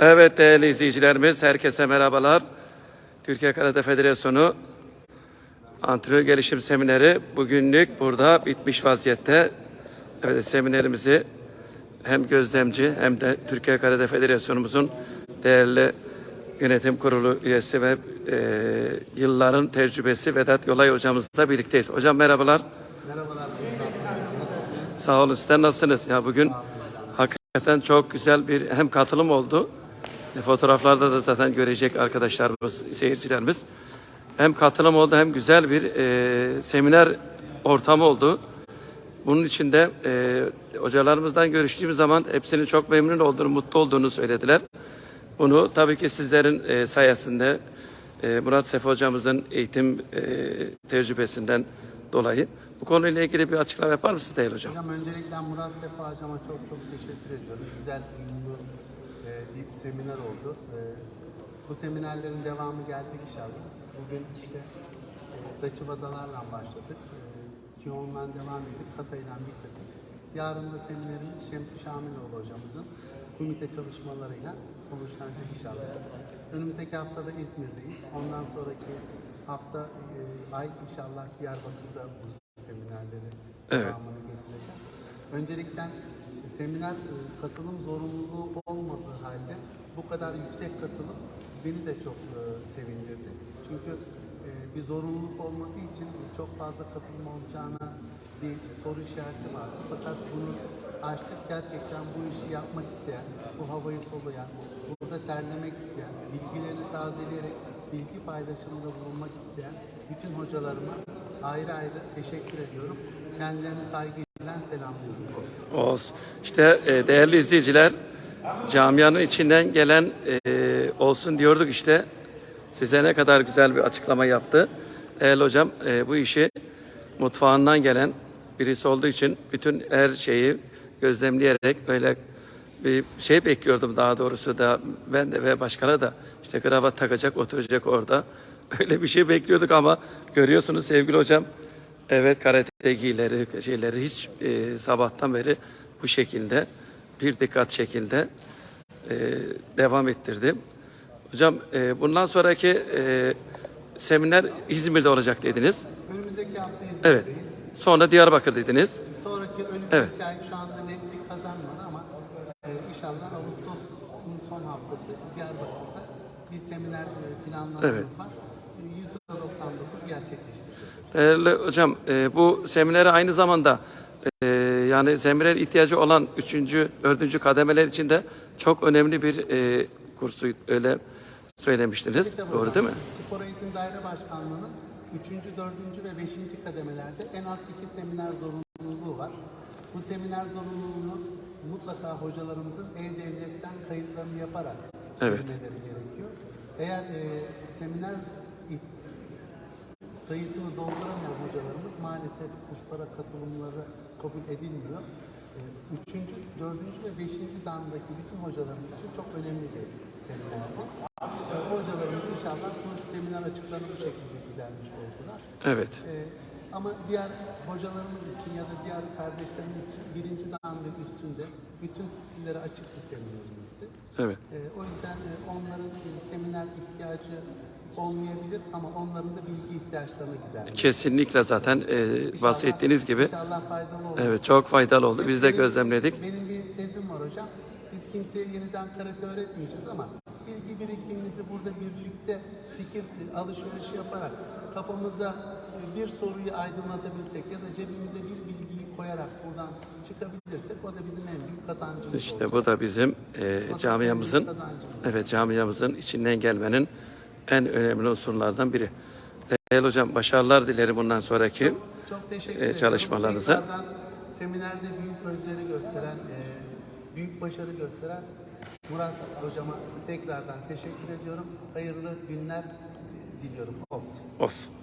Evet değerli izleyicilerimiz, herkese merhabalar. Türkiye Karate Federasyonu Antrenör Gelişim Semineri bugünlük burada bitmiş vaziyette. Evet seminerimizi hem gözlemci hem de Türkiye Karate Federasyonumuzun değerli yönetim kurulu üyesi ve e, yılların tecrübesi Vedat Yolay hocamızla birlikteyiz. Hocam merhabalar. Merhabalar. Sağ olun. Sizler nasılsınız? Ya bugün hakikaten çok güzel bir hem katılım oldu. E, Fotoğraflarda da zaten görecek arkadaşlarımız, seyircilerimiz. Hem katılım oldu hem güzel bir e, seminer ortamı oldu. Bunun için de e, hocalarımızdan görüştüğümüz zaman hepsinin çok memnun olduğunu, mutlu olduğunu söylediler. Bunu tabii ki sizlerin e, sayesinde e, Murat Sefa hocamızın eğitim e, tecrübesinden dolayı bu konuyla ilgili bir açıklama yapar mısınız değerli hocam? Hocam öncelikle Murat Sefa hocama çok çok teşekkür ediyorum. Güzel, seminer oldu. E, bu seminerlerin devamı gelecek inşallah. Bugün işte e, Daçı Bazalarla başladık. E, Kiyon'dan devam edip Katay'la bitirdik. Yarın da seminerimiz Şemsi Şamiloğlu hocamızın komite çalışmalarıyla sonuçlanacak inşallah. Önümüzdeki haftada İzmir'deyiz. Ondan sonraki hafta e, ay inşallah Diyarbakır'da bu seminerleri Evet. devamını getireceğiz. Öncelikle seminer e, katılım zorunluluğu olmadığı halde bu kadar yüksek katılım beni de çok e, sevindirdi. Çünkü e, bir zorunluluk olmadığı için çok fazla katılım olacağına bir soru işareti var. Fakat bunu açtık gerçekten bu işi yapmak isteyen, bu havayı soluyan, burada terlemek isteyen, bilgilerini tazeleyerek bilgi paylaşımında bulunmak isteyen bütün hocalarıma ayrı ayrı teşekkür ediyorum. Kendilerini saygıyla selamlıyorum. Olsun. İşte e, değerli izleyiciler camianın içinden gelen e, olsun diyorduk işte. Size ne kadar güzel bir açıklama yaptı. Değerli hocam e, bu işi mutfağından gelen birisi olduğu için bütün her şeyi gözlemleyerek öyle bir şey bekliyordum daha doğrusu da ben de ve başkana da işte kravat takacak oturacak orada. Öyle bir şey bekliyorduk ama görüyorsunuz sevgili hocam Evet karate giyleri, şeyleri hiç e, sabahtan beri bu şekilde bir dikkat şekilde e, devam ettirdim. Hocam e, bundan sonraki e, seminer İzmir'de olacak dediniz. Önümüzdeki hafta Evet. İzmir'deyiz. Sonra Diyarbakır dediniz. Sonraki önümüzdeki Evet. ay şu anda netlik kazanmadı ama e, inşallah Ağustos'un son haftası Diyarbakır'da bir seminer e, planlamamız Evet. var. E, %99 gerçekleştireceğiz. Değerli hocam e, bu seminere aynı zamanda e, yani seminer ihtiyacı olan üçüncü, dördüncü kademeler için de çok önemli bir e, kursu öyle söylemiştiniz. Tabii Doğru hocam, değil mi? Spor Eğitim Daire Başkanlığı'nın 3. 4. ve 5. kademelerde en az iki seminer zorunluluğu var. Bu seminer zorunluluğunu mutlaka hocalarımızın E-Devlet'ten kayıtlarını yaparak Evet. gerekiyor. Eğer e, seminer sayısını dolduramayan hocalarımız maalesef kurslara katılımları kabul edilmiyor. E, Üçüncü, dördüncü ve beşinci dandaki bütün hocalarımız için çok önemli bir seminer bu. E, Hocalarımız inşallah bu seminer açıklarını bu şekilde gidermiş oldular. Evet. E, ama diğer hocalarımız için ya da diğer kardeşlerimiz için birinci dan ve üstünde bütün stillere açık bir seminerimizdi. Evet. E, o yüzden e, onların seminer ihtiyacı olmayabilir ama onların da bilgi ihtiyaçlarını gidermiş. Kesinlikle zaten e, bahsettiğiniz gibi İnşallah faydalı olur. evet çok faydalı oldu. Biz de Benim- gözlemledik. Benim bir tezim var hocam. Biz kimseye yeniden karate öğretmeyeceğiz ama bilgi birikimimizi burada birlikte fikir alışverişi yaparak kafamıza bir soruyu aydınlatabilsek ya da cebimize bir bilgiyi koyarak buradan çıkabilirsek o da bizim en büyük kazancımız İşte olacak. bu da bizim e, camiamızın evet camiamızın içinden gelmenin en önemli unsurlardan biri. Değerli hocam başarılar dilerim bundan sonraki. Çok teşekkür e, ederim. çalışmalarınıza. Tekrardan seminerde büyük özveri gösteren, e, büyük başarı gösteren Murat hocama tekrardan teşekkür ediyorum. Hayırlı günler diliyorum. Olsun. olsun.